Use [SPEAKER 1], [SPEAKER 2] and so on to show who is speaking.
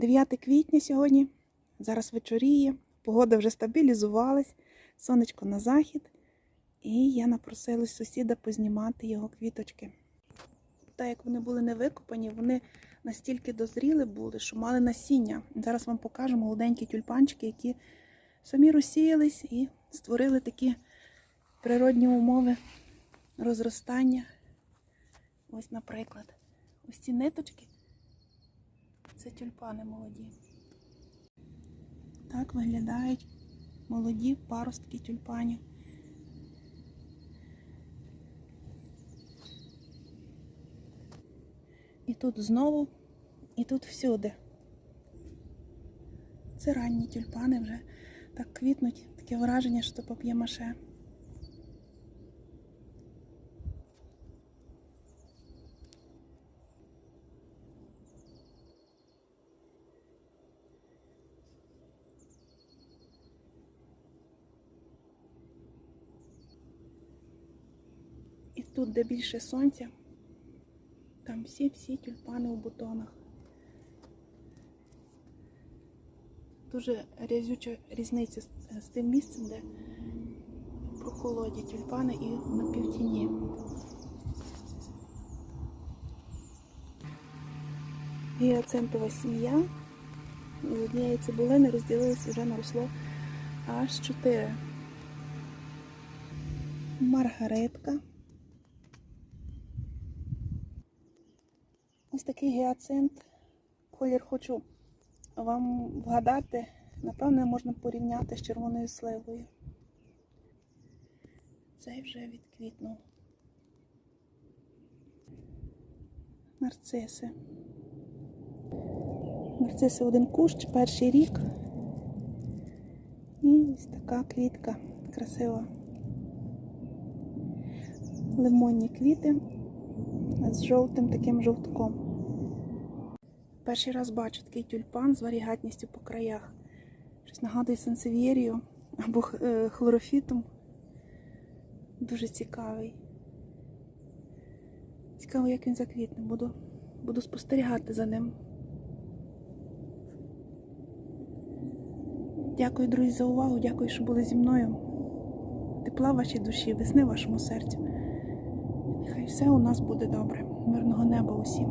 [SPEAKER 1] 9 квітня сьогодні. Зараз вечоріє, погода вже стабілізувалась, сонечко на захід. І я напросила сусіда познімати його квіточки. Так як вони були не викопані, вони настільки дозріли були, що мали насіння. Зараз вам покажу молоденькі тюльпанчики, які самі розсіялись і створили такі природні умови розростання. Ось, наприклад, ось ці ниточки це тюльпани молоді. Так виглядають молоді паростки тюльпанів. І тут знову, і тут всюди. Це ранні тюльпани вже так квітнуть, таке враження, що пап'є-маше. І тут, де більше сонця, там всі-всі тюльпани у бутонах. Дуже рязюча різниця з, тим місцем, де прохолоді тюльпани і на півтіні. Гіацинтова сім'я з однієї цибулини розділилась вже наросло аж чотири. Маргаритка. Ось такий гіацинт. Колір хочу вам вгадати. Напевне, можна порівняти з червоною сливою. Цей вже відквітнув. Нарциси. Нарциси один кущ, перший рік. І ось така квітка красива. Лимонні квіти з жовтим таким жовтком. Перший раз бачу такий тюльпан з варігатністю по краях. Щось нагадує сансев'єрію або е, хлорофітом. Дуже цікавий. Цікаво, як він заквітне. Буду, буду спостерігати за ним. Дякую, друзі, за увагу. Дякую, що були зі мною. Тепла вашій душі, весни вашому серцю все у нас буде добре. Мирного неба усім.